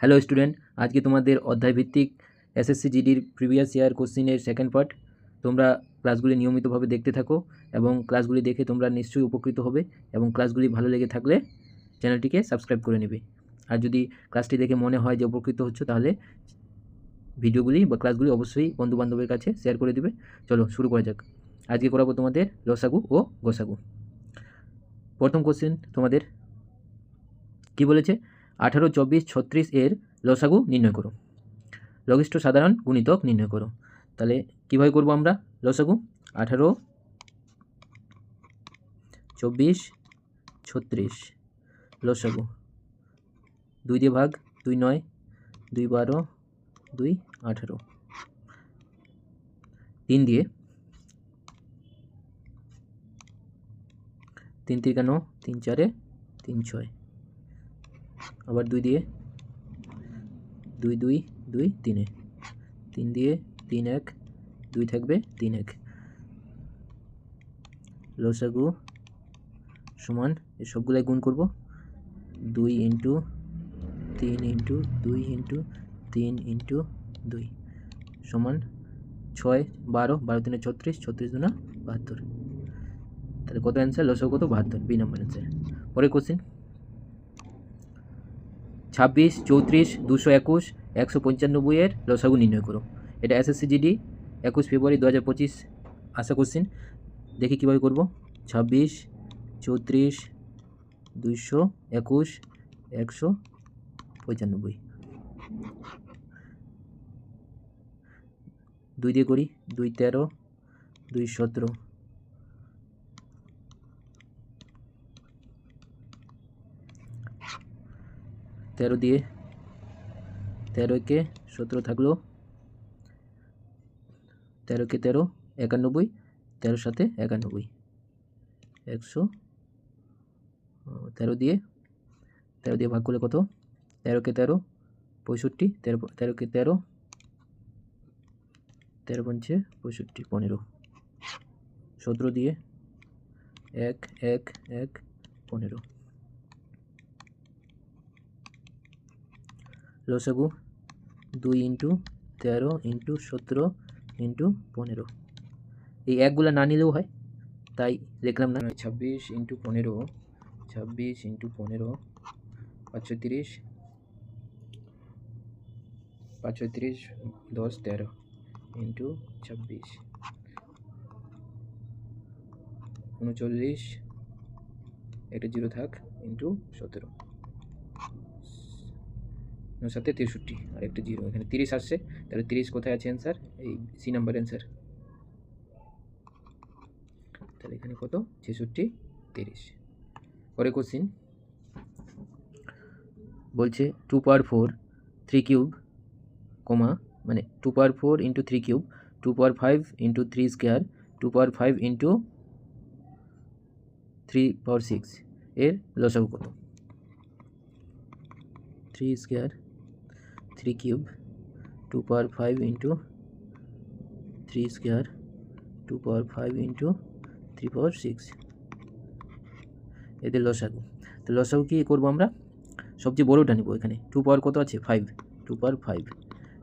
Hello student আজকে তোমাদের অধ্যায় ভিত্তিক এসএসসি জিডির প্রিভিয়াস ইয়ার কোশ্চিনের সেকেন্ড পার্ট তোমরা ক্লাসগুলি নিয়মিতভাবে দেখতে থাকো এবং ক্লাসগুলি দেখে তোমরা নিশ্চয়ই উপকৃত হবে এবং ক্লাসগুলি ভালো লেগে থাকলে চ্যানেলটিকে সাবস্ক্রাইব করে নেবে। আর যদি ক্লাসটি দেখে মনে হয় যে উপকৃত হচ্ছে, তাহলে ভিডিওগুলি বা ক্লাসগুলি অবশ্যই বন্ধুবান্ধবের কাছে শেয়ার করে দিবে। চলো, শুরু করা যাক। আজকে করাবো তোমাদের লসাগু ও গোসাগু। প্রথম কোশ্চেন তোমাদের কি বলেছে? আঠারো, চব্বিশ, ছত্রিশ এর লসাগু নির্ণয় করো। লঘিষ্ঠ সাধারণ গুণিতক নির্ণয় করো। তাহলে কীভাবে করব আমরা লসাগু? আঠারো, চব্বিশ, ছত্রিশ লসাগু। দুই দিয়ে ভাগ, দুই নয়, দুই বারো, দুই আঠারো। তিন দিয়ে তিন তিরিকানো তিন চারে তিন ছয়। আবার দুই দিয়ে। দুই দুই দুই, তিনে তিন দিয়ে তিন এক, দুই থাকবে তিন এক। লসাগু সমান সবগুলাই গুণ করব। দুই ইন্টু তিন ইন্টু দুই ইন্টু তিন ইন্টু দুই সমান ছয়, বারো বারো তিনে ছত্রিশ ছত্রিশ দুনা বাহাত্তর। তাহলে কত অ্যান্সার লসাগু কত? বাহাত্তর। বি নাম্বার অ্যান্সার পরে কোশ্চেন ছাব্বিশ, চৌত্রিশ, দুশো একুশ, একশো পঞ্চানব্বইয়ের লসাগু নির্ণয় করো। এটা এসএসসি জিডি একুশ ফেব্রুয়ারি দু হাজার পঁচিশ, আশা কোশ্চিন দেখি কীভাবে করব। ছাব্বিশ, চৌত্রিশ দুইশো একুশ, একশো পঁচানব্বই। দুই দিয়ে করি, দুই তেরো, দুই সতেরো। তেরো দিয়ে তেরো একে সতেরো থাকল। তেরোকে তেরো, একানব্বই। তেরোর সাথে একানব্বই। একশো, তেরো দিয়ে তেরো দিয়ে ভাগ করলে কত? তেরোকে তেরো, পঁয়ষট্টি। তেরো তেরোকে তেরো তেরো পঞ্চে পঁয়ষট্টি, পনেরো। সতেরো দিয়ে এক এক এক, পনেরো। লসাগু, দুই ইন্টু তেরো ইন্টু সতেরো ইন্টু পনেরো। এই একগুলো না নিলেও হয়, তাই লিখলাম না। ছাব্বিশ ইন্টু পনেরো, ছাব্বিশ ইন্টু পনেরো পাঁচশো তিরিশ পাঁচশো তিরিশ দশ তেরো ইন্টু ছাব্বিশ, উনচল্লিশ, একটা জিরো থাক, ইন্টু সতেরো। সাথে তেষট্টি, আর একটা জিরো। এখানে তিরিশ আসছে। তাহলে তিরিশ কোথায় আছে অ্যান্সার এই সি নাম্বার অ্যান্সার তাহলে এখানে কত? ছেষট্টি, তিরিশ। পরে কোশ্চিন বলছে two power four three cube comma মানে two power four into three cube two power five into three square two power five into three power six এর লসাগু কত? Three square three cube two power five into three square two power five into three power six এদের লসাগু। তো লসাগু কী করব আমরা? সবচেয়ে বড়োটা নিব এখানে। টু পাওয়ার কত আছে? Five two power five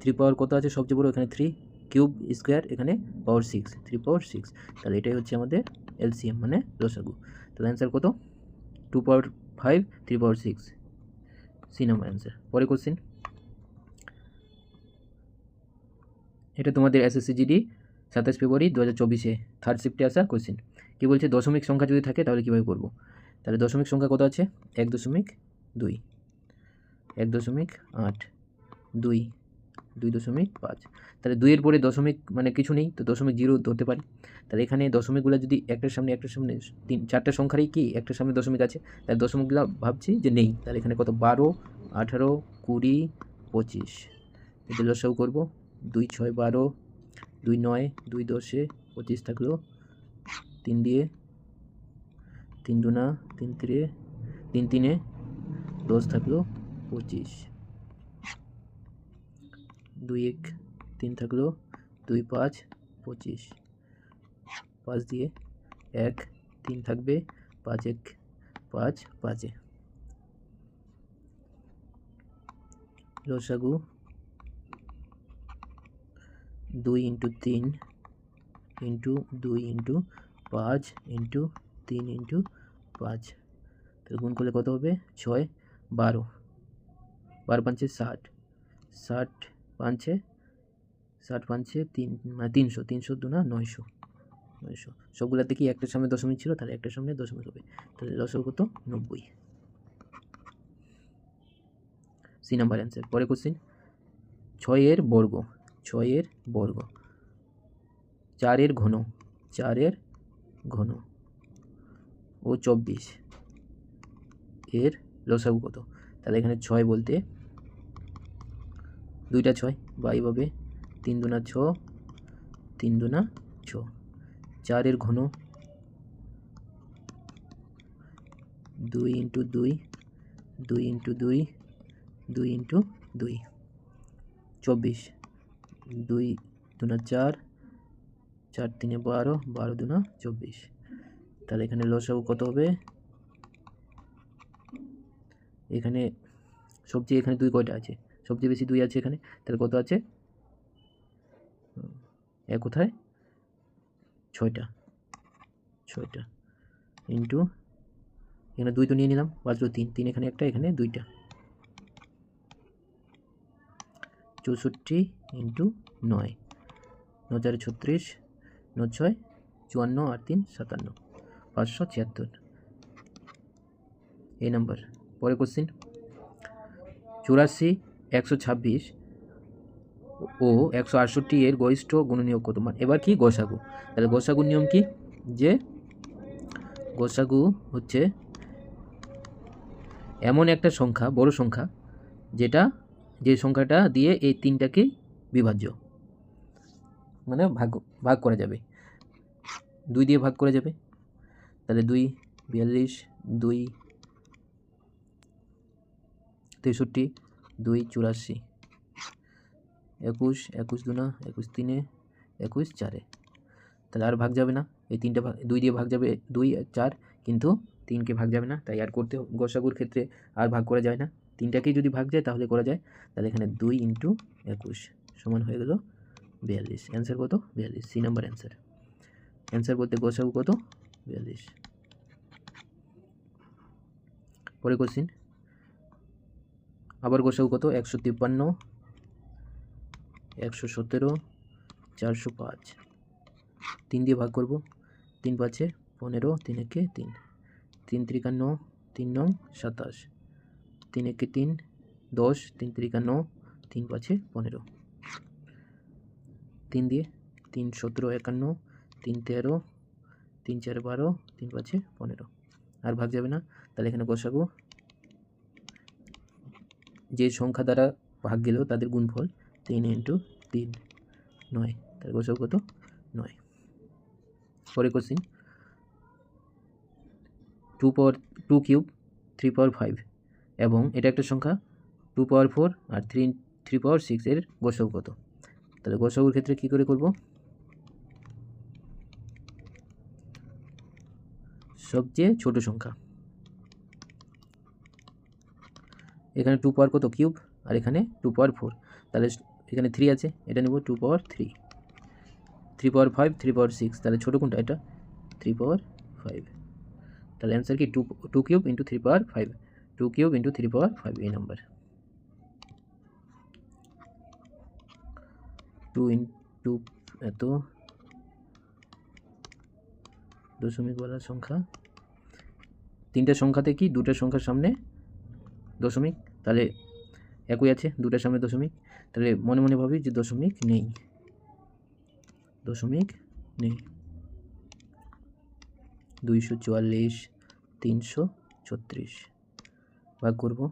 three power কত আছে? সবচেয়ে বড়ো এখানে থ্রি কিউব স্কোয়ার এখানে power six three power six তাহলে এটাই হচ্ছে আমাদের এলসিএম মানে লসাগু। তাহলে অ্যান্সার কত? Two power five three power six C number answer পরে কোশ্চেন এটা তোমাদের এসএসসি জিডি সাতাশ ফেব্রুয়ারি দু হাজার চব্বিশে থার্ড শিফটে আসা কোশ্চেন কী বলছে? দশমিক সংখ্যা যদি থাকে তাহলে কীভাবে করব? তাহলে দশমিক সংখ্যা কত আছে? এক দশমিক দুই। এক দশমিক আট দুই। দুই দশমিক পাঁচ। তাহলে দুইয়ের পরে দশমিক মানে কিছু নেই, তো দশমিক জিরো ধরতে পারি। তাহলে এখানে দশমিকগুলো যদি একটার সামনে একটার সামনে তিন, চারটা সংখ্যারই কি? একটার সামনে দশমিক আছে। তাহলে দশমিকগুলো ভাবছি যে নেই। তাহলে এখানে কত? বারো, আঠারো, কুড়ি, পঁচিশ। এদের লসাও করব। দুই ছয় বারো, দুই নয়, দুই দশে পঁচিশ থাকল। তিন দিয়ে, তিন দুনা, তিন তিরে, তিন তিনে দশ থাকল পঁচিশ। দুই এক, তিন থাকল দুই পাঁচ, পঁচিশ। পাঁচ দিয়ে এক, তিন থাকবে পাঁচ এক, পাঁচ, পাঁচে। লসাগু দুই ইন্টু তিন ইন্টু দুই ইন্টু পাঁচ ইন্টু তিন ইন্টু পাঁচ। তাহলে গুণ করলে কত হবে? ছয়, বারো। বারো পাঁচে ষাট। ষাট পাঁচে ষাট পাঁচে তিন মানে তিনশো। তিনশো দু না নয়শো। নয়শো। সবগুলোতে কি একটার সামনে দশমিক ছিল? তাহলে একটার সামনে দশমিক হবে। তাহলে লসও কত? নব্বই। C number answer. পরে কোশ্চিন। ছয়ের বর্গ। ছয়ের বর্গ। চারের ঘন চারের ঘন। ও চব্বিশ। এর লসাগু কত? তাহলে এখানে ছয় বলতে দুইটা ছয় বা এইভাবে তিন দুনা ছ, তিন দুনা ছ। চারের ঘন দুই ইন্টু দুই দুই ইন্টু দুই দুই ইন্টু দুই। চব্বিশ। দুই দুনা চার চার তিনে বারো বারো দুনা চব্বিশ। তাহলে এখানে লসাগু কত হবে? এখানে সবজি এখানে দুই কয়টা আছে? সবজি বেশি দুই আছে এখানে, তাহলে কত আছে? এ কোথায়? ছয়টা ছয়টা। ইন্টু, এখানে দুই তো নিয়ে নিলাম বাঁচলো তিন তিন এখানে একটা, এখানে দুইটা। চৌষট্টি ইন্টু নয়। ন চারে ছত্রিশ ন ছয়, চুয়ান্ন আর তিন সাতান্ন। পাঁচশো ছিয়াত্তর। এই নাম্বার। পরে কোশ্চিন চুরাশি, একশো ছাব্বিশ ও একশো আটষট্টি এর গরিষ্ঠ গুণনীয় কত? মান এবার কি গোসাগু? তাহলে গোসাগুর নিয়ম কি? যে গোসাগু হচ্ছে এমন একটা সংখ্যা, বড় সংখ্যা, যেটা যে সংখ্যাটা দিয়ে এই তিনটাকে বিভাজ্য। মানে ভাগ ভাগ করা যাবে। দুই দিয়ে ভাগ করা যাবে। তাহলে দুই, বিয়াল্লিশ, দুই, তেষট্টি, দুই, চুরাশি। একুশ একুশ দুনা, একুশ তিনে, একুশ চারে। তাহলে আর ভাগ যাবে না। এই তিনটে ভাগ দুই দিয়ে ভাগ যাবে দুই, চার, কিন্তু তিনকে ভাগ যাবে না। তাই আর করতে গোসাগুর ক্ষেত্রে আর ভাগ করা যায় না। তিনটাকেই যদি ভাগ যায় তাহলে করা যায়, তাহলে এখানে দুই ইন্টু একুশ সমান হয়ে গেল বিয়াল্লিশ। অ্যান্সার কত? বিয়াল্লিশ। সি নাম্বার অ্যান্সার অ্যান্সার বলতে গোসাগু কত? বিয়াল্লিশ। পরে কোশ্চিন আবার গোসাগু কত? একশো তিপ্পান্ন, একশো সতেরো, চারশো পাঁচ। তিন দিয়ে ভাগ করব। তিন পাঁচে পনেরো, তিন একে তিন। তিন ত্রিকা ন তিন নং সাতাশ। তিন একে তিন, দশ, তিন ত্রিকা ন, তিন পাঁচে পনেরো। তিন দিয়ে তিন সতেরো, একান্ন, তিন তেরো, তিন চার বারো, তিন পাঁচে পনেরো। আর ভাগ যাবে না? তাহলে এখানে গোসাগু যে সংখ্যা দ্বারা ভাগ গেল, তাদের গুণফল তিন ইন্টু তিন, নয়। তার গোসাগু কত? নয়। পরে question two power, two cube, three power five. এবং এটা একটা সংখ্যা টু পাওয়ার ফোর আর থ্রি থ্রি পাওয়ার সিক্স এর গোসাগু কত? তাহলে গোসাগুর ক্ষেত্রে কী করে করব? সবচেয়ে ছোট সংখ্যা। এখানে টু পাওয়ার কত? কিউব আর এখানে টু পাওয়ার ফোর তাহলে এখানে থ্রি আছে, এটা নেব two power three three power five three power six তাহলে ছোটো কোনটা? এটা থ্রি পাওয়ার ফাইভ তাহলে অ্যান্সার কি? Two two cube into three power five two cube into three power five এই নাম্বার টু ইন্টু এত। দশমিকওয়ালা সংখ্যা। তিনটা সংখ্যাতে কি? দুটা সংখ্যার সামনে দশমিক। তাহলে একই আছে, দুটার সামনে দশমিক। তাহলে মনে মনে ভাবি যে দশমিক নেই। দশমিক নেই। দুইশো চুয়াল্লিশ, তিনশো ছত্রিশ। ভাগ করব।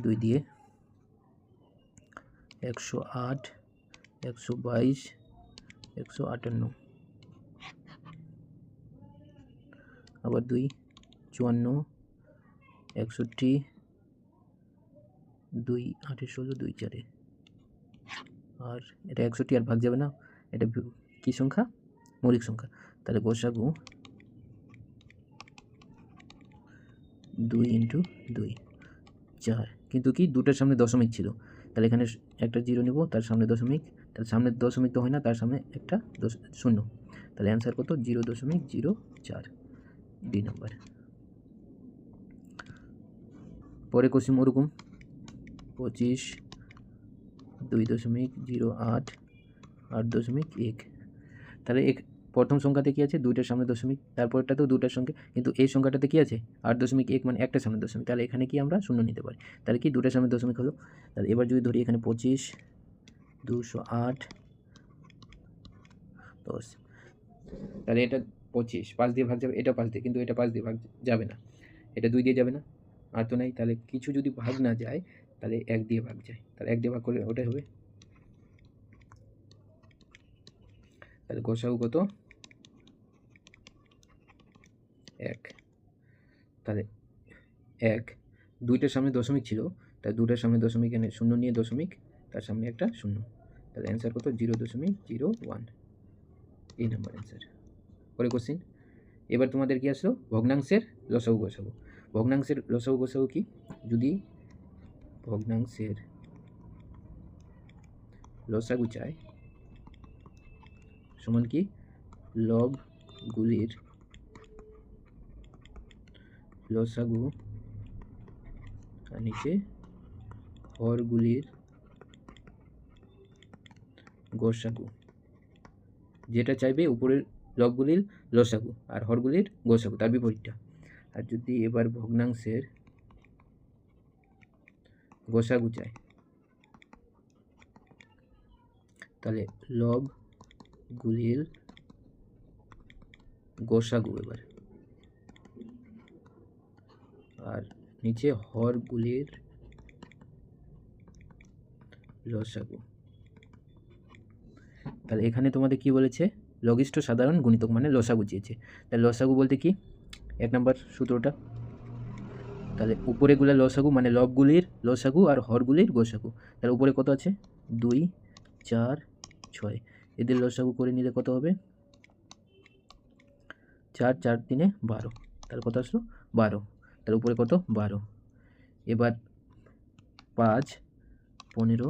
দুই দিয়ে। একশো আট, একশো বাইশ, একশো আটান্ন। আবার দুই, চুয়ান্ন, একষট্টি, দুই, আটে ষোলো, দুই, চারে। আর এটা একষট্টি আর ভাগ যাবে না, এটা কী সংখ্যা? মৌলিক সংখ্যা। তাহলে গোসাগু দুই ইন্টু দুই, চার। কিন্তু কি? দুটার সামনে দশমিক ছিল। তাহলে এখানে একটা জিরো নেব, তার সামনে দশমিক, তার সামনে দশমিক তো হয় না, তার সামনে একটা দশ শূন্য। তাহলে অ্যান্সার কত? জিরো দশমিক জিরো চার, দুই নম্বর। পরে কোশ্চিন ওরকম। পঁচিশ, দুই দশমিক জিরো আট আট দশমিক এক। তাহলে এক প্রথম সংখ্যাতে কী আছে? দুইটার সামনে দশমিক তারপরটাতেও দুটার সঙ্গে, কিন্তু এই সংখ্যাটাতে কী আছে? আট দশমিক এক মানে একটা সামনে দশমিক, তাহলে এখানে কি আমরা শূন্য নিতে পারি। তাহলে কি দুটার সামনে দশমিক হলো? তাহলে এবার যদি ধরি এখানে পঁচিশ দুশো আট, দশ, তাহলে এটা পঁচিশ, পাঁচ দিয়ে ভাগ যাবে, এটা পাঁচ দিয়ে, কিন্তু এটা পাঁচ দিয়ে ভাগ যাবে না। এটা দুই দিয়ে যাবে না, আর তো নাই, তাহলে কিছু যদি ভাগ না যায়, তাহলে এক দিয়ে ভাগ যায়। তাহলে এক দিয়ে ভাগ করলে ওটাই হবে। তাহলে গোসাউ কত? এক। তাহলে এক, দুইটার সামনে দশমিক ছিল, তাই দুটার সামনে দশমিক এনে শূন্য নিয়ে দশমিক, তার সামনে একটা শূন্য। তাহলে অ্যান্সার কত? জিরো দশমিক জিরো ওয়ান। এই নাম্বার অ্যান্সার পরে কোশ্চিন এবার তোমাদের কি আসলো? ভগ্নাংশের লসাগু গোসাগু ভগ্নাংশের লসাগু গোসাগু কি? যদি ভগ্নাংশের লসাগু চাই সমান কি? লবগুলির লসাগু নিচে হরগুলির গোসাগু, যেটা চাইবে উপরের লবগুলির লসাগু আর হরগুলির গোসাগু, তার বিপরীতটা। আর যদি এবার ভগ্নাংশের গোসাগু চাই, তাহলে লবগুলির গোসাগু এবার। আর নিচে হরগুলির লসাগু তাহলে এখানে তোমাদের কি বলেছে? লঘিষ্ঠ সাধারণ গুণিতক মানে লসাগু চেয়েছে। তাহলে লসাগু বলতে কি? এক নম্বর সূত্রটা। তাহলে উপরেগুলো লসাগু মানে লবগুলির লসাগু আর হরগুলির গোসাগু। তাহলে উপরে কত আছে? দুই, চার, ছয়। এদের লসাগু করে নিলে কত হবে? চার চার, তিনে বারো। তাহলে কত আসলো? বারো। তার উপরে কত? বারো। এবার পাঁচ, পনেরো,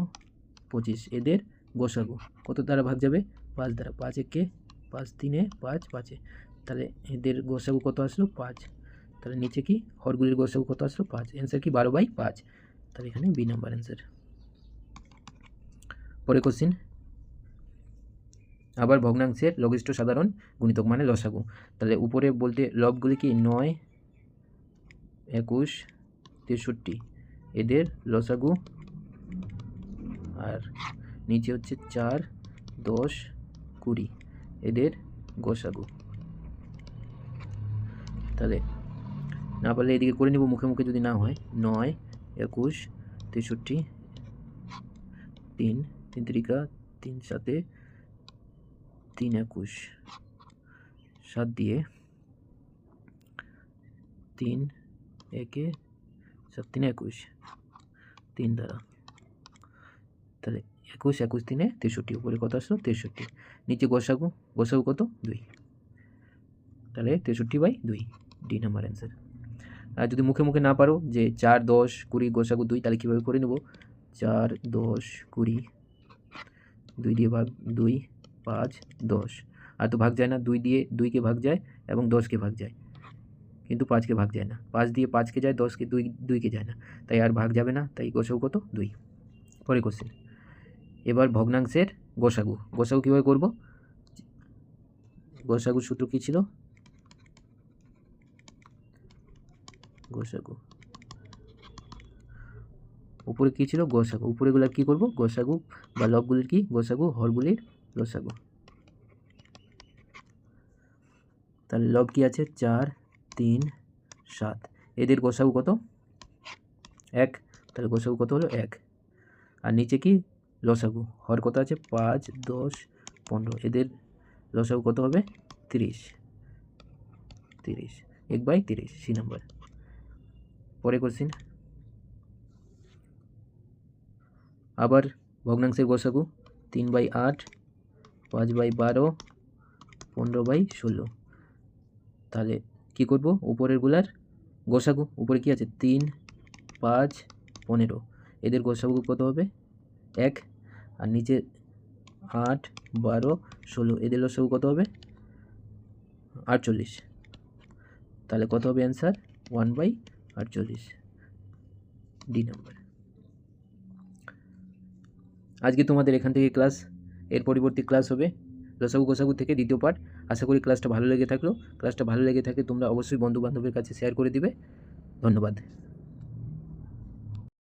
পঁচিশ। এদের গোসাগু। কত দ্বারা ভাগ যাবে? পাঁচ দ্বারা। পাঁচ একে পাঁচ তিনে পাঁচ, পাঁচে তাহলে এদের গোসাগু কত আসলো? পাঁচ। তাহলে নিচে কি? হরগুলির গোসাগু কত আসলো? পাঁচ। অ্যান্সার কি? বারো বাই পাঁচ। তাহলে এখানে বি নাম্বার অ্যান্সার পরে কোশ্চিন আবার ভগ্নাংশের লঘিষ্ঠ সাধারণ গুণিতক মানে লসাগু। তাহলে উপরে বলতে লবগুলি কি? নয় একুশ, তেষট্টি। এদের লসাগু আর নিচে হচ্ছে চার, দশ, কুড়ি। এদের গোসাগু। তাহলে না পারলে এদিকে করে নিব, মুখে মুখে যদি না হয়। নয়, একুশ, তেষট্টি, তিন তিন তিরিকা তিন সাতে তিন একুশ। সাত দিয়ে তিন একে সাত তিন একুশ তিন দ্বারা তাহলে একুশ একুশ তিনে তেষট্টি উপরে কত আসলো তেষট্টি নিচে গোসাগু গোসাগু কত দুই তাহলে তেষট্টি বাই দুই ডি নাম্বার অ্যান্সার আর যদি মুখে মুখে না পারো যে চার দশ কুড়ি গোসাগু দুই তাহলে কীভাবে করে নেব চার দশ কুড়ি দুই দিয়ে ভাগ দুই পাঁচ দশ আর তো ভাগ যায় না দুই দিয়ে দুইকে ভাগ যায় এবং দশকে ভাগ যায় কিন্তু পাঁচকে ভাগ যায় না। পাঁচ দিয়ে পাঁচকে যায়, দশকে দুই, দুইকে যায় না। তাই আর ভাগ যাবে না, তাই গোসাগু কত? দুই। পরে কোশ্চেন এবার ভগ্নাংশের গোসাগু। গোসাগু কীভাবে করব? গোসাগু সূত্র কী ছিল? গোসাগু। উপরে কী ছিল? গোসাগু। উপরেগুলার কী করব? গোসাগু বা লবগুলির কী? গোসাগু, হরগুলির লসাগু তাহলে লব কি আছে? চার। তিন, সাত। এদের গোসাগু কত? এক। তাহলে গোসাগু কত হলো? এক। আর নিচে কি? লসাগু। হর কত আছে? পাঁচ, দশ, পনেরো। এদের লসাগু কত হবে? তিরিশ। তিরিশ। এক বাই তিরিশ, সি নাম্বার। পরে কোশ্চিন আবার ভগ্নাংশের গোসাগু তিন বাই আট, পাঁচ বাই বারো, পনেরো বাই ষোলো। তাহলে কী করব? উপরেরগুলার গোসাগু, উপরে কী আছে? তিন, পাঁচ, পনেরো। এদের গোসাগু কত হবে? এক। আর নিচে আট, বারো, ষোলো। এদের লসাগু কত হবে? আটচল্লিশ। তাহলে কত হবে অ্যান্সার ওয়ান বাই আটচল্লিশ। ডি নাম্বার আজকে তোমাদের এখান থেকে ক্লাস এর পরিবর্তী ক্লাস হবে। লসাগু গোসাগু থেকে দ্বিতীয় পার্ট আশা করি ক্লাসটা ভালো লেগে থাকল। ক্লাসটা ভালো লেগে থাকে তোমরা অবশ্যই বন্ধুবান্ধবের কাছে শেয়ার করে দিবে। ধন্যবাদ।